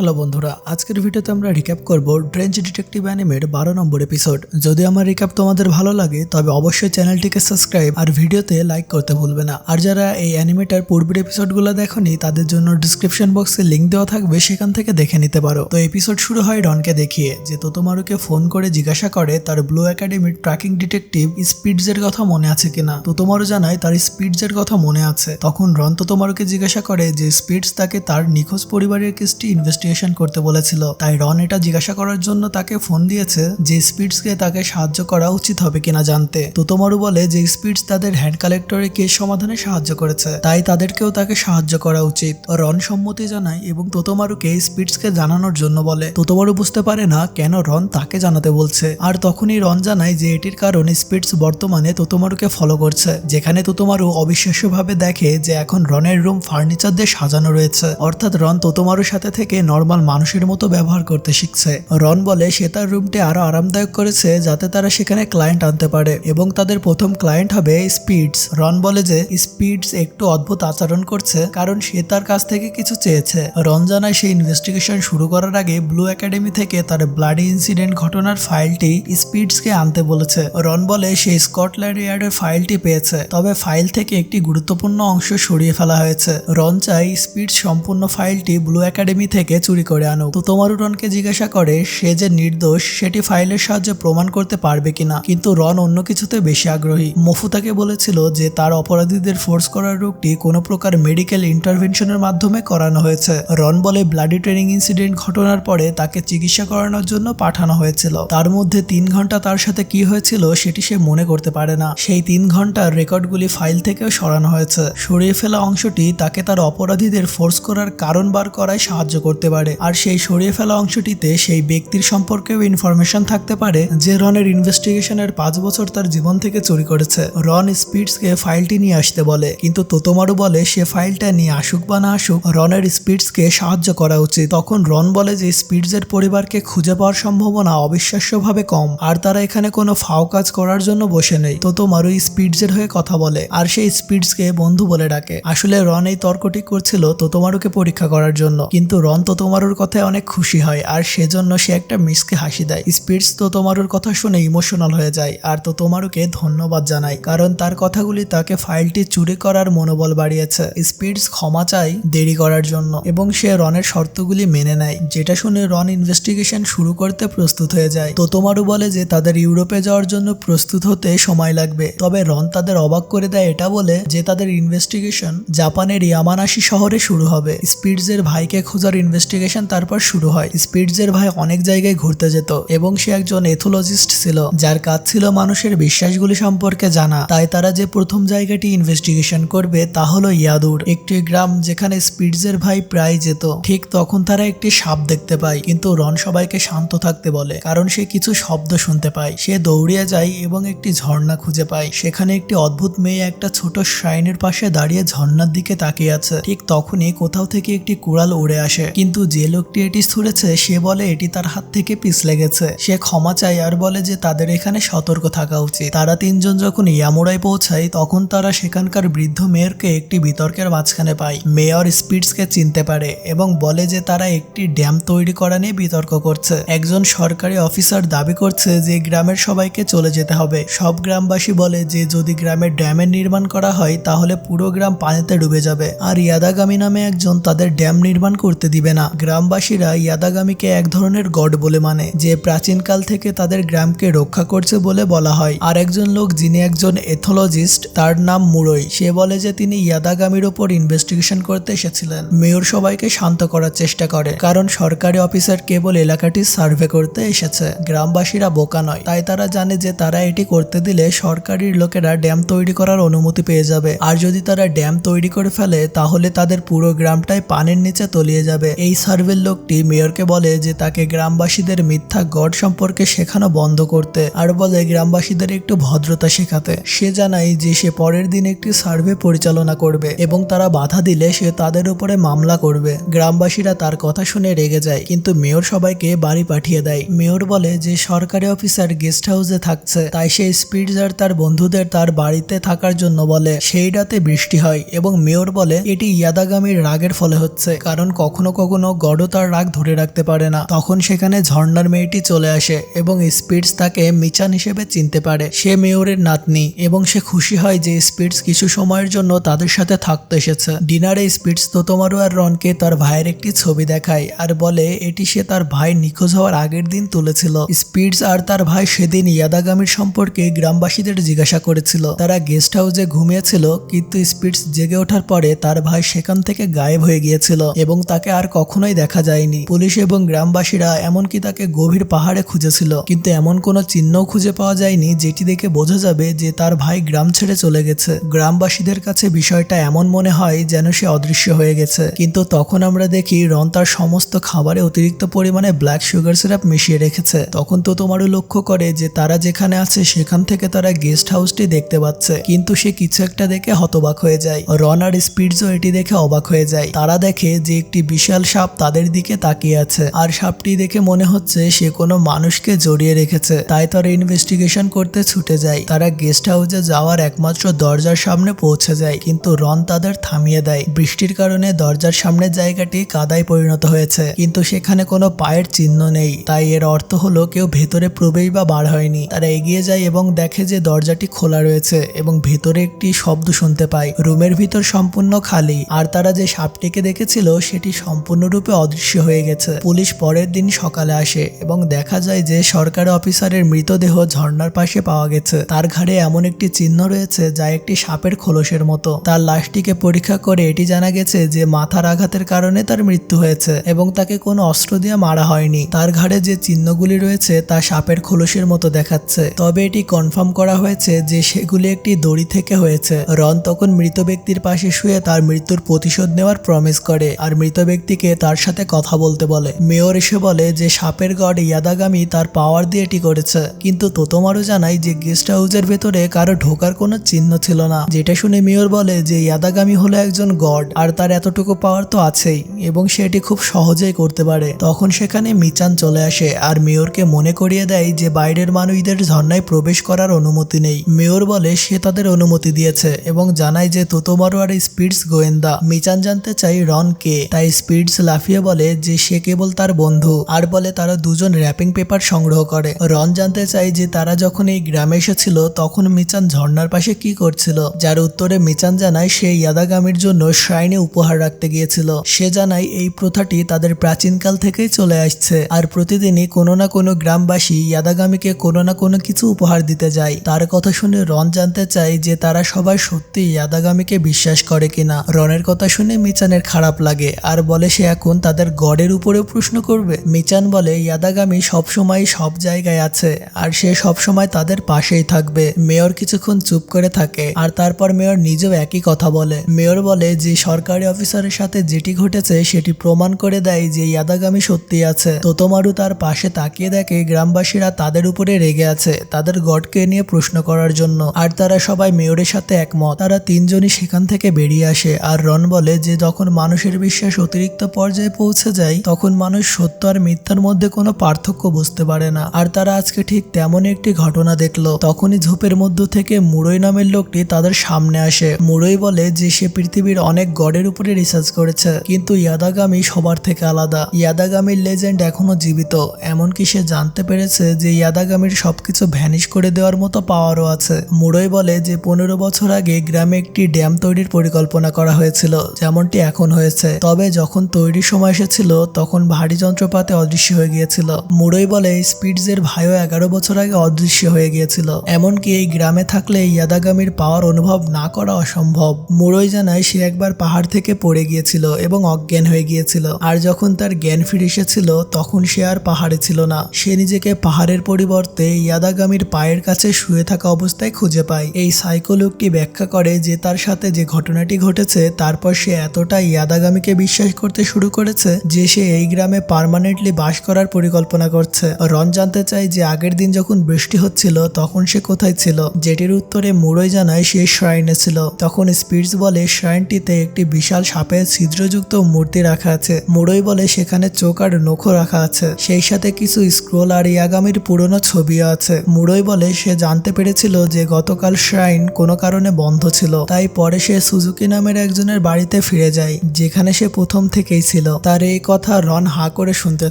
Hello বন্ধুরা, আজকের ভিডিওতে আমরা রিক্যাপ করব ড্রেঞ্চ ডিটেকটিভ অ্যানিমের বারো নম্বর এপিসোড যদি আমার রিক্যাপ তোমাদের ভালো লাগে, তবে অবশ্যই চ্যানেলটিকে সাবস্ক্রাইব আর ভিডিওতে লাইক করতে ভুলবে না। আর যারা এই অ্যানিমেটার পূর্বের এপিসোডগুলো দেখনি, তাদের জন্য ডিসক্রিপশন বক্সে লিঙ্ক দেওয়া থাকবে, সেখান থেকে দেখে নিতে পারো। তো এপিসোড শুরু হয় রনকে দেখিয়ে, যে তোতোমারুকে ফোন করে জিজ্ঞাসা করে, তার ব্লু একাডেমির ট্র্যাকিং ডিটেকটিভ স্পিডজের কথা মনে আছে কিনা? তোতোমারু জানায়, তার স্পিডজের কথা মনে আছে। তখন রন তোতোমারুকে জিজ্ঞাসা করে যে স্পিডস তাকে তার নিখোঁজ পরিবারের কেসটি ইনভেস্টিগেশন করতে বলেছিল। তাই রন এটা জিজ্ঞাসা করার জন্য তাকে ফোন দিয়েছে যে স্পিডসকে তাকে সাহায্য করা উচিত হবে কিনা জানতে। তোতোমারু বলে যে স্পিডস তাদের হ্যান্ড কালেক্টরের কেস সমাধানে সাহায্য করেছে, তাই তাদেরকেও তাকে সাহায্য করা উচিত। রন সম্মতি জানায় এবং তোতোমারুকে স্পিডসকে জানানোর জন্য বলে। তোতোমারু বুঝতে পারে না কেন রন তাকে জানাতে বলছে। আর তখনই রন জানায় যে এটির কারণ স্পিডস বর্তমানে তোতোমারুকে ফলো করছে, যেখানে তোতোমারু অবিশ্বাস্যভাবে দেখে যে এখন রনের রুম ফার্নিচার দিয়ে সাজানো রয়েছে। অর্থাৎ রন তোতোমারুর সাথে থেকে নর্মাল মানুষের মতো ব্যবহার করতে শিখছে। রন বলে, সে তার রুমটি আরও আরামদায়ক করেছে যাতে তারা সেখানে ক্লায়েন্ট আনতে পারে এবং তাদের প্রথম ক্লায়েন্ট হবে স্পিডস রন বলে যে স্পিডস একটু অদ্ভুত আচরণ করছে কারণ সে তার কাছ থেকে কিছু চেয়েছে। রন জানায়, সে ইনভেস্টিগেশন শুরু করার আগে ব্লু একাডেমি থেকে তার ব্লাডি ইনসিডেন্ট ঘটনার ফাইলটি স্পিডসকে আনতে বলেছে। রন বলে, সে স্কটল্যান্ড ইয়ার্ডের ফাইলটি পেয়েছে, তবে ফাইল থেকে একটি গুরুত্বপূর্ণ অংশ সরিয়ে ফেলা হয়েছে। রন চাই স্পিড সম্পূর্ণ ফাইলটি ব্লু একাডেমি থেকে চুরি করে আনুক। তো তোমারু রনকে জিজ্ঞাসা করে, সে যে নির্দোষ, সেটি ফাইলের সাহায্যে প্রমাণ করতে পারবে কিনা? কিন্তু রন অন্য কিছুতে বেশি আগ্রহী। মফু তাকে বলেছিল যে তার অপরাধীদের ফোর্স করার রোগটি কোনো প্রকার মেডিকেল ইন্টারভেনশনের মাধ্যমে করানো হয়েছে। রন বলে ব্লাডি ট্রেনিং ইনসিডেন্ট ঘটনার পরে তাকে চিকিৎসা করানোর জন্য পাঠানো হয়েছিল। তার মধ্যে তিন ঘণ্টা তার সাথে কি হয়েছিল সেটি সে মনে করতে পারে না। সেই তিন ঘণ্টার রেকর্ডগুলি ফাইল থেকেও সরানো হয়েছে। সরিয়ে ফেলা অংশটি তাকে তার অপরাধীদের ফোর্স করার কারণ বার করায় সাহায্য করতে পারে। আর সেই সরিয়ে ফেলা অংশটিতে সেই ব্যক্তির সম্পর্কেও ইনফরমেশন থাকতে পারে যে রনের ইনভেস্টিগেশনের পাঁচ বছর তার জীবন থেকে চুরি করেছে। রন স্পিডসকে ফাইলটি নিয়ে আসতে বলে। কিন্তু তোতোমারু বলে, সে ফাইলটা নিয়ে আসুক বা না আসুক, রনের স্পিডসকে সাহায্য করা উচিত। তখন রন বলে যে, স্পিডসের পরিবারকে খুঁজে পাওয়ার সম্ভাবনা অবিশ্বাস্যভাবে কম। আর তারা এখানে কোনো ফাও কাজ করার জন্য বসে নেই। তোতোমারু স্পিডসের হয়ে কথা বলে। আর সেই স্পিডসকে বন্ধু বলে ডাকে। আসলে রন এই তর্কটি করছিল তোতোমারুকে পরীক্ষা করার জন্য। কিন্তু রন তোতোমারুর কথায় অনেক খুশি হয়, আর সেজন্য সে একটা মিসকে হাসি দেয়। স্পিডস তোতোমারুর কথা শুনে ইমোশনাল হয়ে যায়, আর তোতোমারুকে ধন্যবাদ জানায় কারণ তার কথাগুলি তাকে ফাইলটি চুরি করার মনোবল বাড়িয়েছে। স্পিডস ক্ষমা চায় দেরি করার জন্য, এবং সে রনের শর্তগুলি মেনে নেয়, যেটা শুনে রন ইনভেস্টিগেশন শুরু করতে প্রস্তুত হয়ে যায়। তোতোমারু বলে যে তাদের ইউরোপে যাওয়ার জন্য প্রস্তুত হতে সময় লাগবে, তবে রন তাদের অবাক করে দেয় এটা বলে যে তাদের ইনভেস্টিগেশন জাপানের ইয়ামানাশি শহরে শুরু হবে। স্পিডসের ভাইকে খোঁজার ইনভেস্টিগেশন তারপর শুরু হয়। স্পিডসের ভাই অনেক জায়গায় ঘুরতে যেত এবং সে একজন এথোলজিস্ট ছিল, যার কাজ ছিল মানুষের বিশ্বাসগুলি সম্পর্কে জানা। তাই তারা যে প্রথম জায়গাটি ইনভেস্টিগেশন করবে তা হলো ইয়াদুর, একটি গ্রাম যেখানে স্পিডসের ভাই প্রায় যেত। ঠিক তখন তারা একটি সাপ দেখতে পায়, কিন্তু রন সবাইকে শান্ত থাকতে বলে, কারণ সে কিছু শব্দ শুনতে পায়। সে দৌড়িয়ে যায় এবং একটি ঝর্ণা খুঁজে পায়। সেখানে একটি অদ্ভুত মেয়ে একটা ছোট শ্রাইনের পাশে দাঁড়িয়ে ঝর্ণার দিকে তাকিয়ে আছে। ঠিক তখনই কোথাও থেকে একটি কুড়াল উড়ে আসে, কিন্তু যে লোকটি এটি ছুঁড়েছে, সে বলে এটি তার হাত থেকে পিছলে গেছে সে ক্ষমা চায় আর বলে যে তাদের এখানে সতর্ক থাকা উচিত। তারা তিনজন যখন ইয়ামুরায় পৌঁছায়, তখন তারা সেখানকার বৃদ্ধ মেয়রকে একটি বিতর্কের মাঝখানে পায়। মেয়র স্পিডসকে চিনতে পারে এবং বলে যে তারা একটি ড্যাম তৈরি করা নিয়ে বিতর্ক করছে। একজন সরকারি অফিসার দাবি করছে যে গ্রামের সবাইকে চলে যেতে হবে। সব গ্রামবাসী বলে যে যদি গ্রামের ড্যামের নির্মাণ করা হয়, তাহলে পুরো গ্রাম পানিতে ডুবে যাবে। আর ইয়াদাগামী নামে একজন তাদের ড্যাম নির্মাণ করতে দিবে না। গ্রামবাসীরা ইয়াদাগামিকে এক ধরনের গড বলে মানে যে প্রাচীনকাল থেকে তাদের গ্রামকে রক্ষা করছে বলে বলা হয়। আর একজন লোক যিনি একজন এথোলজিস্ট, তার নাম মুরই। সে বলে যে তিনি ইয়াদাগামির ওপর ইনভেস্টিগেশন করতে এসেছিলেন। মেয়র সবাইকে শান্ত করার চেষ্টা করে, কারণ সরকারি অফিসার কেবল এলাকাটি সার্ভে করতে এসেছে। গ্রামবাসীরা বোকা নয়, তাই তারা জানে যে তারা এটি করতে দিলে সরকারি লোকেরা ড্যাম তৈরি করার অনুমতি পেয়ে যাবে। আর যদি তারা ড্যাম তৈরি করে ফেলে, তাহলে তাদের পুরো গ্রামটাই পানির নিচে তলিয়ে যাবে। এই সার্ভের লোকটি মেয়রকে বলে যে তাকে গ্রামবাসীদের মিথ্যা গড সম্পর্কে শেখানো বন্ধ করতে আর বলে গ্রামবাসীদের একটু ভদ্রতা শেখাতে। সে জানায় যে সে পরের দিন একটি সার্ভে পরিচালনা করবে এবং তারা বাধা দিলে সে তাদের উপরে মামলা করবে। গ্রামবাসীরা তার কথা শুনে রেগে যায়, কিন্তু মেয়র সবাইকে বাড়ি পাঠিয়ে দেয়। মেয়র বলে যে সরকারি অফিসার গেস্ট হাউসে থাকছে, তাই সে স্পিডজার তার বন্ধুদের তার বাড়িতে থাকার জন্য বলে, সেই রাতে বৃষ্টি হয়। এবং মেয়র বলে, এটি ইয়াদাগামীর রাগের ফলে হচ্ছে, কারণ কখনো কখনো গডও তার রাগ ধরে রাখতে পারে না। তখন সেখানে ঝর্ণার মেয়েটি চলে আসে এবং স্পিডস তাকে মিচান হিসেবে চিনতে পারে। সে মেয়রের নাতনি এবং সে খুশি হয় যে স্পিডস কিছু সময়ের জন্য তাদের সাথে থাকতে এসেছে। ডিনারে স্পিডস তোতোমারু আর রনকে তার ভাইয়ের একটি ছবি দেখায় আর বলে, এটি সে তার ভাই নিখোঁজ হওয়ার আগের দিন তুলেছিল। স্পিডস আর তার ভাই সেদিন ইয়াদাগামির সম্পর্কে গ্রামবাসীদের জিজ্ঞাসা করেছিল। তারা গেস্ট হাউসে ঘুমিয়েছিল, কিন্তু স্পিডস জেগে ওঠার পরে তার ভাই সেখান থেকে গায়েব হয়ে গিয়েছিল এবং তাকে আর কখনোই দেখা যায়নি। পুলিশ এবং গ্রামবাসীরা এমনকি তাকে গভীর পাহাড়ে খুঁজেছিল। কিন্তু এমন কোনো চিহ্নও খুঁজে পাওয়া যায়নি, যেটি দেখে বোঝা যাবে যে তার ভাই গ্রাম ছেড়ে চলে গেছে। গ্রামবাসীদের কাছে বিষয়টা এমন মনে হয় যেন সে অদৃশ্য হয়ে গেছে। কিন্তু তখন আমরা দেখি রন তার সমস্ত খাবারে অতিরিক্ত পরিমাণে ব্ল্যাক সুগার সিরাপ মিশিয়ে রেখেছে। তখন তো তোমারও লক্ষ্য করে যে তারা যেখানে আছে সেখান থেকে তারা গেস্ট হাউসটি দেখতে পাচ্ছে। কিন্তু সে কিছু একটা দেখে হতবাক হয়ে যায়। রন আর স্পিডসও এটি দেখে অবাক হয়ে যায়। তারা দেখে যে একটি বিশাল সাপ তাদের দিকে তাকিয়ে আছে। আর সাপটি দেখে মনে হচ্ছে সে কোনো মানুষকে জড়িয়ে রেখেছে। তাই তারা ইনভেস্টিগেশন করতে ছুটে যায়। তারা গেস্ট হাউসে যাওয়ার একমাত্র দরজার সামনে পৌঁছে যায়। কিন্তু রন তাদের থামিয়ে দেয়। বৃষ্টির কারণে দরজার সামনের জায়গাটি কাদায় পরিণত হয়েছে। কিন্তু সেখানে কোনো পায়ের চিহ্ন নেই। তাই এর অর্থ হলো কেউ ভেতরে প্রবেশ বা বার হয়নি। তারা এগিয়ে যায় এবং দেখে যে দরজাটি খোলা রয়েছে এবং ভেতরে একটি শব্দ শুনতে পায়। রুমের ভিতর সম্পূর্ণ খালি। আর তারা যে সাপটিকে দেখেছিল, সেটি সম্পূর্ণরূপে অদৃশ্য হয়ে গেছে। পুলিশ পরের দিন সকালে আসে এবং দেখা যায় যে সরকারি অফিসারের মৃতদেহ ঝর্ণার পাশে পাওয়া গেছে। তার ঘাড়ে এমন একটি চিহ্ন রয়েছে যা একটি সাপের খোলসের মতো। তার লাশটিকে পরীক্ষা করে এটি জানা গেছে যে মাথার আঘাতের কারণে তার মৃত্যু হয়েছে এবং তাকে কোনো অস্ত্র দিয়ে মারা হয়নি। তার ঘাড়ে যে চিহ্নগুলি রয়েছে তা সাপের খোলসের মতো দেখাচ্ছে। তবে এটি কনফার্ম করা হয়েছে যে সেগুলি একটি দড়ি থেকে হয়েছে। রন তখন মৃত ব্যক্তির পাশে শুয়ে তার মৃত্যুর প্রতিশোধ নেওয়ার প্রমিস করে। আর মৃত ব্যক্তিকে তার সাথে কথা বলতে বলে। মেয়র এসে বলে যে, সাপের গড ইয়াদাগামি তার পাওয়ার দিয়ে এটি করেছে। কিন্তু তোতোমারও জানাই যে গেস্ট হাউসের ভেতরে কারও ঢোকার কোনো চিহ্ন ছিল না। যেটা শুনে মেয়র বলে যে ইয়াদাগামি হলো একজন গড, আর তার এতটুকু পাওয়ার তো আছেই, এবং সে এটি খুব সহজেই করতে পারে। তখন সেখানে মিচান চলে আসে, আর মেয়রকে মনে করিয়ে দেয় যে, বাইরের মানুষদের ঝর্ণায় প্রবেশ করার অনুমতি নেই। মেয়র বলে, সে তাদের অনুমতি দিয়েছে, এবং জানায় যে তোতোমারু আর স্পিডস গোয়েন্দা। মিচান জানতে চাই রন কে? তাই স্পিডস লাফিয়ে বলে যে সে কেবল তার বন্ধু। আর বলে তারা দুজন র্যাপিং পেপার সংগ্রহ করে। রন জানতে চাই যে তারা যখন এই গ্রামে এসেছিল, তখন মিচান ঝর্ণার পাশে কি করছিল। যার উত্তরে মিচান জানায় সে ইয়াদাগামির জন্য শ্রাইনে উপহার রাখতে গিয়েছিল। সে জানায় এই প্রথাটি তাদের প্রাচীনকাল থেকেই চলে আসছে। আর প্রতিদিনই কোনো না কোনো গ্রামবাসী ইয়াদাগামিকে কোনো না কোনো কিছু উপহার দিতে যায়। তার কথা শুনে রন জানতে চায় যে তারা সবাই সত্যি ইয়াদাগামিকে বিশ্বাস করে কিনা। রনের কথা শুনে মিচানের খারাপ লাগে। আর বলে সে এখন তাদের গডের উপরেও প্রশ্ন করবে। মিচান বলে, ইয়াদাগামি সবসময় সব জায়গায় আছে, আর সে সবসময় তাদের পাশেই থাকবে। মেয়র কিছুক্ষণ চুপ করে থাকে, আর তারপর মেয়র নিজেও একই কথা বলে। মেয়র বলে, যে সরকারি অফিসারের সাথে যেটি ঘটেছে, সেটি প্রমাণ করে দেয় যে ইয়াদাগামি সত্যি আছে। তোতোমারু তার পাশে তাকিয়ে দেখে গ্রামবাসীরা তাদের উপরে রেগে আছে, তাদের গডকে নিয়ে প্রশ্ন করার জন্য। আর তারা সবাই মেয়রের সাথে একমত। তারা তিনজনই সেখান থেকে বেরিয়ে আসে, আর রন বলে, যে যখন মানুষের বিশ্বাস অতিরিক্ত পর্যায়ে পৌঁছে যায় তখন মানুষ সত্য আর মিথ্যার মধ্যে কোনো পার্থক্য বুঝতে পারে না। আর তারা আজকে ঠিক তেমন একটি ঘটনা দেখল। তখনই ঝোপের মধ্য থেকে মুড়ই নামের লোকটি তাদের সামনে আসে। মুড়ই বলে যে, সে পৃথিবীর অনেক গডের উপরে রিসার্চ করেছে, কিন্তু ইয়াদাগামি সবার থেকে আলাদা। ইয়াদাগামির লেজেন্ড এখনও জীবিত, এমনকি সে জানতে পেরেছে যে, ইয়াদাগামির সবকিছু ভ্যানিশ করে দেওয়ার মতো পাওয়ারও আছে। মুড়ই বলে যে, পনেরো বছর আগে গ্রামে একটি ড্যাম তৈরির পরিকল্পনা করা হয়েছিল, যেমনটি এখন হয়েছে। তবে যখন তৈরির সময় এসেছিল, তখন ভারী যন্ত্রপাতি অদৃশ্য হয়ে গিয়েছিল। মুড়ই বলে, স্পিডসের ভাইও এগারো বছর আগে অদৃশ্য হয়ে গিয়েছিল। এমনকি এই গ্রামে থাকলে ইয়াদাগামির পাওয়ার অনুভব না করা অসম্ভব। মুড়ই জানায়, সে একবার পাহাড় থেকে পড়ে গিয়েছিল এবং অজ্ঞান হয়ে গিয়েছিল। আর যখন তার জ্ঞান ফিরে এসেছিল, তখন সে আর পাহাড়ে ছিল না। সে নিজেকে পাহাড়ের পরিবর্তে ইয়াদাগামির পায়ের কাছে শুয়ে থাকা অবস্থায় খুঁজে পায়। এই সাইকো লোকটি ব্যাখ্যা করে যে তার সাথে যে ঘটনাটি ঘটেছে, তারপর সে এতটা ইয়াদাগামিকে বিশ্বাস করতে শুরু করেছে যে সে এই গ্রামে পার্মানেন্টলি বাস করার পরিকল্পনা করছে। রন জানতে চায় যে আগের দিন যখন বৃষ্টি হচ্ছিল, তখন সে কোথায় ছিল। যেটির উত্তরে মুড়ই জানায় সে শ্রাইনে ছিল। তখন স্পিডস বলে শ্রাইনটিতে একটি বিশাল সাপের ছিদ্রযুক্ত মূর্তি রাখা আছে। মুড়ই বলে, সেখানে চোখ আর নখও রাখা আছে। সেই সাথে কিছু স্ক্রোল আর ইয়াগামির পুরনো ছবিও আছে। মুড়ই বলে, সে জানতে পেরেছিল যে গতকাল শ্রাইন কোনো কারণে বন্ধ ছিল। তাই পরে সে সুজুকি নামের একজনের বাড়িতে ফিরে যায়, যেখানে সে প্রথম থেকেই ছিল। ছিল। তার এই কথা রন হা করে শুনতে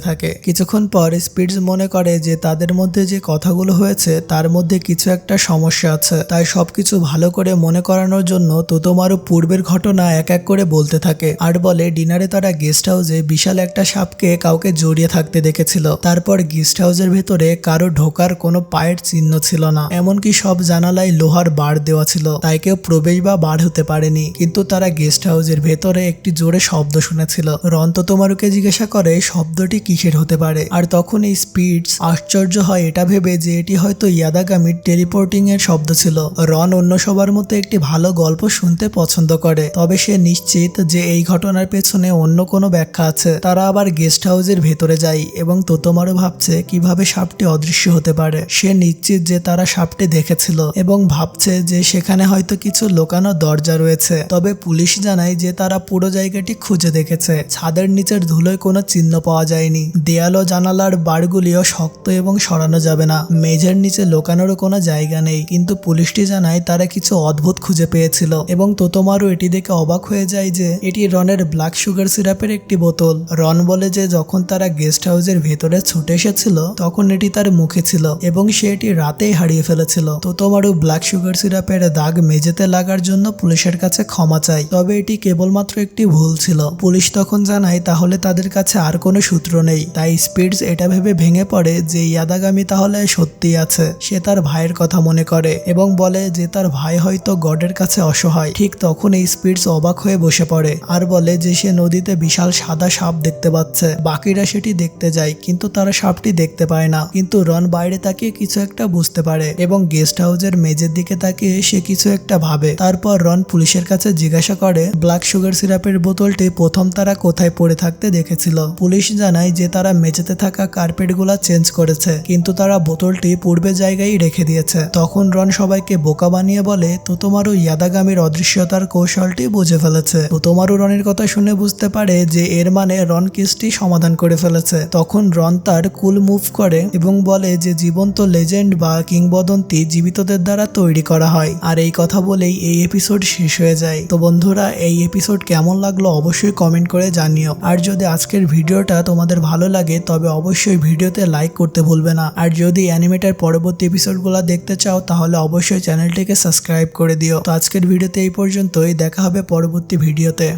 থাকে। কিছুক্ষণ পর স্পিডস মনে করে যে তাদের মধ্যে যে কথাগুলো হয়েছে, তার মধ্যে কিছু একটা সমস্যা আছে। তাই সবকিছু ভালো করে মনে করানোর জন্য তোতোমারু পূর্বের ঘটনা এক এক করে বলতে থাকে। আর বলে, ডিনারে তারা গেস্ট হাউসে বিশাল একটা সাপকে কাউকে জড়িয়ে থাকতে দেখেছিল। তারপর গেস্ট হাউসের ভেতরে কারও ঢোকার কোনো পায়ের চিহ্ন ছিল না। এমনকি সব জানালায় লোহার বার দেওয়া ছিল। তাই কেউ প্রবেশ বা বার হতে পারেনি। কিন্তু তারা গেস্ট হাউসের ভেতরে একটি জোরে শব্দ শুনেছিল। রন্ত তোমারুকে জিজ্ঞাসা করে, শব্দটি কিসের হতে পারে? আর তখন এই স্পিডস আশ্চর্য হয় এটা ভেবে যে এটি হয়তো ইয়াদাগামির টেলিপোর্টিং এর শব্দ ছিল। রন অন্য সবার মতো একটি ভালো গল্প শুনতে পছন্দ করে, তবে সে নিশ্চিত যে এই ঘটনার পেছনে অন্য কোনো ব্যাখ্যা আছে। তারা আবার গেস্ট হাউসের ভেতরে যায় এবং তোতোমারু ভাবছে কীভাবে সাপটি অদৃশ্য হতে পারে। সে নিশ্চিত যে তারা সাপটি দেখেছিল এবং ভাবছে যে সেখানে হয়তো কিছু লোকানো দরজা রয়েছে। তবে পুলিশ জানায় যে তারা পুরো জায়গাটি খুঁজে দেখেছে। ছাদের নিচের ধুলোয় কোনো চিহ্ন পাওয়া যায়নি। দেয়াল ও জানালার বারগুলিও শক্ত এবং সরানো যাবে না। মেঝের নিচে লোকানোরও কোনো জায়গা নেই, কিন্তু পুলিশটি জানায় তারা কিছু অদ্ভুত খুঁজে পেয়েছিল এবং তোতোমারু এটি দেখে অবাক হয়ে যায় যে এটি রনের ব্ল্যাক সুগার সিরাপের একটি বোতল। রন বলে যে যখন তারা গেস্ট হাউসের ভেতরে ছুটে এসেছিল, তখন এটি তার মুখে ছিল এবং সে এটি রাতেই হারিয়ে ফেলেছিল। তোতোমারু ব্ল্যাক সুগার সিরাপের দাগ মেঝেতে লাগার জন্য পুলিশের কাছে ক্ষমা চায়, তবে এটি কেবলমাত্র একটি ভুল ছিল। পুলিশ তখন জানায়, তাহলে তাদের কাছে আর কোনো সূত্র নেই। তাই স্পিডস এটা ভেবে ভেঙে পড়ে যে ইয়াদাগামি তাহলে সত্যি আছে। সে তার ভাইয়ের কথা মনে করে এবং বলে যে তার ভাই হয়তো গডের কাছে অসহায়। ঠিক তখন এই স্পিডস অবাক হয়ে বসে পড়ে আর বলে যে সে নদীতে বিশাল সাদা সাপ দেখতে পাচ্ছে। বাকিরা সেটি দেখতে যায়, কিন্তু তারা সাপটি দেখতে পায় না। কিন্তু রন বাইরে তাকিয়ে কিছু একটা বুঝতে পারে এবং গেস্ট হাউসের মেজের দিকে তাকিয়ে সে কিছু একটা ভাবে। তারপর রন পুলিশের কাছে জিজ্ঞাসা করে ব্ল্যাক সুগার সিরাপের বোতলটি প্রথম তারা কোথায় পড়ে থাকতে দেখেছিল। পুলিশ জানায় যে তারা মেঝেতে থাকা কার্পেটগুলা চেঞ্জ করেছে, কিন্তু তারা বোতলটি পূর্বে জায়গায় রেখে দিয়েছে। তখন রন সবাইকে বোকা বানিয়ে বলে তো তোমারও ইয়াদাগামির অদৃশ্যতার কৌশলটি বুঝে ফেলেছে। তো তোমারও রনের কথা শুনে বুঝতে পারে যে এর মানে রন কেসটি সমাধান করে ফেলেছে। তখন রন তার কুল মুভ করে এবং বলে যে জীবন্ত লেজেন্ড বা কিংবদন্তি জীবিতদের দ্বারা তৈরি করা হয়। আর এই কথা বলেই এই এপিসোড শেষ হয়ে যায়। তো বন্ধুরা, এই এপিসোড কেমন লাগল অবশ্যই কমেন্ট করে জানিও আর যদি আজকের ভিডিওটা তোমাদের ভালো লাগে, তবে অবশ্যই ভিডিওতে লাইক করতে ভুলবে না। আর যদি অ্যানিমেটার পরবর্তী এপিসোডগুলো দেখতে চাও, তাহলে অবশ্যই চ্যানেলটিকে সাবস্ক্রাইব করে দিও। তো আজকের ভিডিওতে এই পর্যন্তই। দেখা হবে পরবর্তী ভিডিওতে।